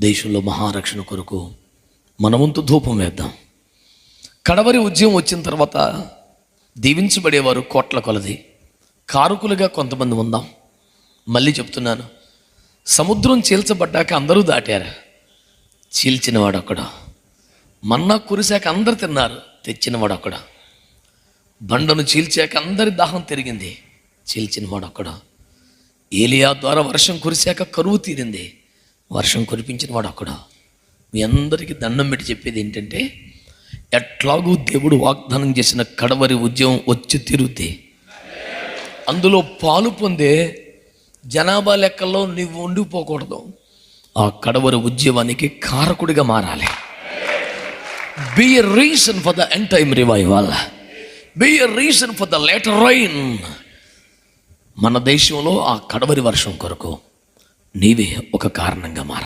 దేశంలో మహారక్షణ కొరకు మనవంతు ధూపం వేద్దాం. కడవరి ఉద్యమం వచ్చిన తర్వాత దీవించబడేవారు కోట్ల కొలది. కారుకులుగా కొంతమంది ఉందాం. మళ్ళీ చెప్తున్నాను సముద్రం చీల్చబడ్డాక అందరూ దాటారు. చీల్చినవాడు అక్కడ. మన్నా కురిశాక అందరు తిన్నారు తెచ్చినవాడు అక్కడ. బండను చీల్చాక అందరి దాహం తిరిగింది చీల్చినవాడు అక్కడ. ఏలియా ద్వారా వర్షం కురిశాక కరువు తీరింది. వర్షం కురిపించినవాడు అక్కడ. మీ అందరికీ దండం పెట్టి చెప్పేది ఏంటంటే ఎట్లాగూ దేవుడు వాగ్దానం చేసిన కడవరి ఉద్యమం వచ్చి తిరుగుతే అందులో పాలు పొందే జనాభా లెక్కల్లో నువ్వు ఉండిపోకూడదు. ఆ కడవరి ఉద్యమానికి కారకుడిగా మారాలి. Be a reason for the end time revival be a reason for the latter rain మన దేశంలో ఆ కడవరి వర్షం కొరకు నీవే ఒక కారణంగా మార